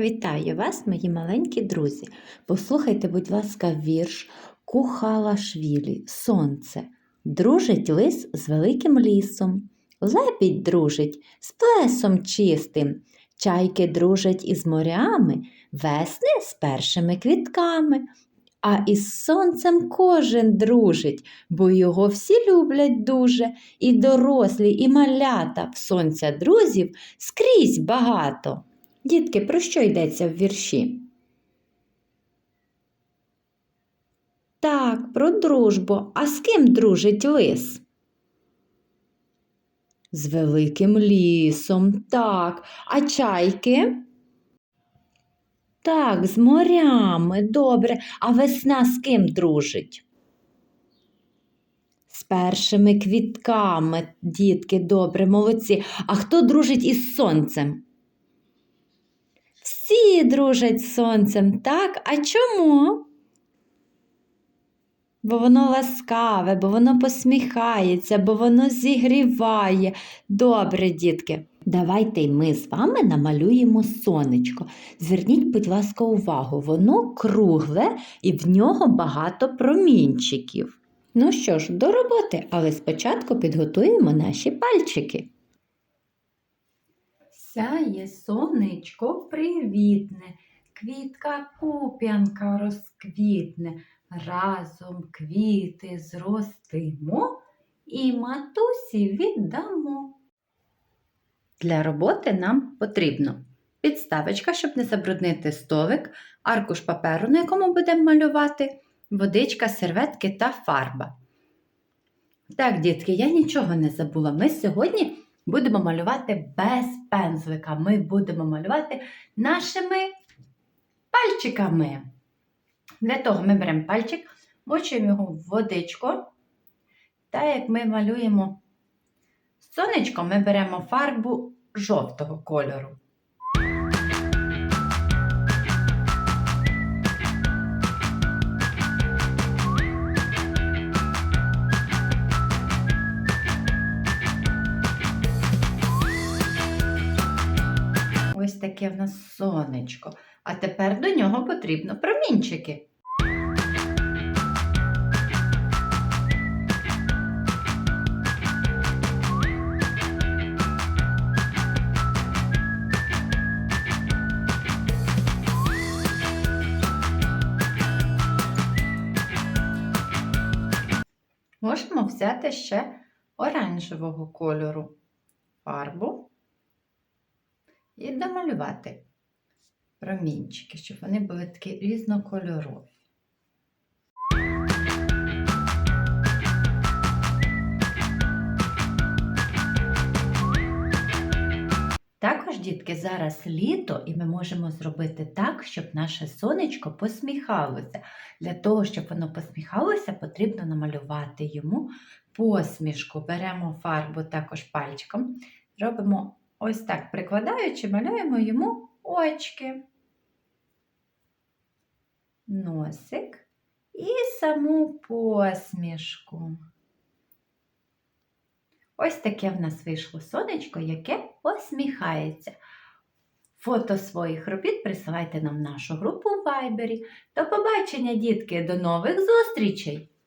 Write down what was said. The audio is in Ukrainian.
Вітаю вас, мої маленькі друзі. Послухайте, будь ласка, вірш Кухала Швілі Сонце. Дружить лис з великим лісом. Лебідь дружить з плесом чистим. Чайки дружать із морями, весни з першими квітками. А із сонцем кожен дружить, бо його всі люблять дуже, і дорослі, і малята в сонця друзів скрізь багато. Дітки, про що йдеться в вірші? Так, про дружбу. А з ким дружить лис? З великим лісом, так. А чайки? Так, з морями, добре. А весна з ким дружить? З першими квітками, дітки, добре, молодці. А хто дружить із сонцем? Всі дружать з сонцем, так? А чому? Бо воно ласкаве, бо воно посміхається, бо воно зігріває. Добре, дітки. Давайте й ми з вами намалюємо сонечко. Зверніть, будь ласка, увагу, воно кругле і в нього багато промінчиків. Ну що ж, до роботи, але спочатку підготуємо наші пальчики. Сяє сонечко привітне, квітка куп'янка розквітне, разом квіти зростимо і матусі віддамо. Для роботи нам потрібно підставочка, щоб не забруднити столик, аркуш паперу, на якому будемо малювати, водичка, серветки та фарба. Так, дітки, я нічого не забула. Ми сьогодні будемо малювати без пензлика. Ми будемо малювати нашими пальчиками. Для того ми беремо пальчик, мочуємо його в водичку. Та як ми малюємо сонечко, ми беремо фарбу жовтого кольору. Таке в нас сонечко. А тепер до нього потрібно промінчики. Можемо взяти ще оранжевого кольору фарбу і домалювати промінчики, щоб вони були такі різнокольорові. Також, дітки, зараз літо, і ми можемо зробити так, щоб наше сонечко посміхалося. Для того, щоб воно посміхалося, потрібно намалювати йому посмішку. Беремо фарбу також пальчиком, робимо ось так, прикладаючи, малюємо йому очки, носик і саму посмішку. Ось таке в нас вийшло сонечко, яке посміхається. Фото своїх робіт присилайте нам в нашу групу в Вайбері. До побачення, дітки, до нових зустрічей!